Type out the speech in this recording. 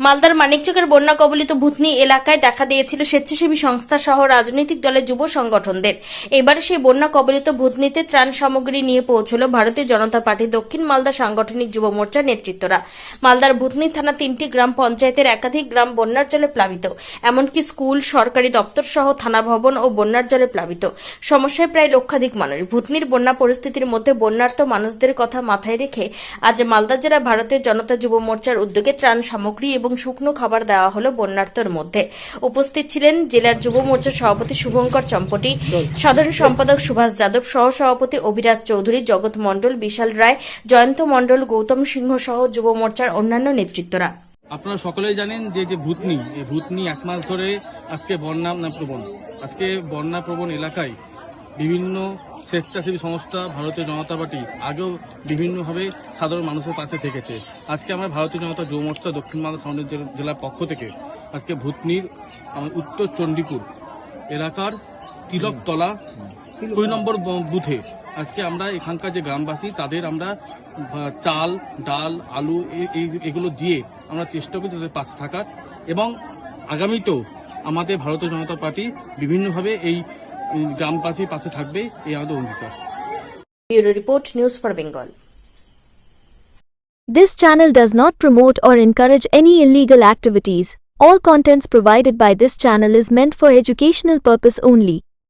মালদার মানিকচকের বন্যা কবলিত ভূতনি এলাকায় দেখা দিয়েছিল স্বেচ্ছাসেবী সংস্থা সহ রাজনৈতিক দলের যুব সংগঠনদের। এবারে সেই বন্যা কবলিত ভূতনিতে ত্রাণ সামগ্রী নিয়ে পৌঁছল ভারতীয় জনতা পার্টি দক্ষিণ মালদা সাংগঠনিক যুব মোর্চার নেতৃত্বরা। মালদার ভূতনি থানা তিনটি গ্রাম পঞ্চায়েতের একাধিক গ্রাম বন্যার জলে প্লাবিত। এমনকি স্কুল, সরকারি দপ্তর সহ থানা ভবন ও বন্যার জলে প্লাবিত। সমস্যায় প্রায় লক্ষাধিক মানুষ। ভূতনির বন্যা পরিস্থিতির মধ্যে বন্যার্ত মানুষদের কথা মাথায় রেখে আজ মালদা জেলা ভারতীয় জনতা যুব মোর্চার উদ্যোগে ত্রাণ সামগ্রী এবং শুকনো খাবার দেওয়া হলো বন্যার্তর মধ্যে। উপস্থিত ছিলেন জেলার যুব মোর্চার সভাপতি শুভঙ্কর চম্পটি, সাধারণ সম্পাদক সুভাষ যাদব সহ সভাপতি অভিরাজ চৌধুরী, জগৎ মণ্ডল, বিশাল রায়, জয়ন্ত মণ্ডল, গৌতম সিংহ সহ যুব মোর্চার অন্যান্য নেতৃত্বরা। আপনারা সকলেই জানেন যে যে ভূতনি, এই ভূতনি এক মাস ধরে আজকে বন্যা প্রবণ। আজকে বন্যা প্রবণ এলাকায় বিভিন্ন স্বেচ্ছাসেবী সংস্থা ভারতীয় জনতা পার্টি আগেও বিভিন্নভাবে সাধারণ মানুষের পাশে থেকেছে। আজকে আমরা ভারতীয় জনতা যুব মোর্চা দক্ষিণ মালদা সাউন্ড জেলার পক্ষ থেকে আজকে ভূতনির উত্তর চণ্ডীপুর এলাকার তিলকতলা দুই নম্বর বুথে আজকে আমরা এখানকার যে গ্রামবাসী, তাদের আমরা চাল, ডাল, আলু এগুলো দিয়ে আমরা চেষ্টা করি তাদের পাশে থাকার এবং আগামীতেও আমাদের ভারতীয় জনতা পার্টি বিভিন্নভাবে এই উম, গ্রামবাসীর পাশে থাকবে এই আমাদের অঙ্গীকার bureau report news for Bengal This channel does not promote or encourage any illegal activities. All contents provided by this channel is meant for educational purpose only.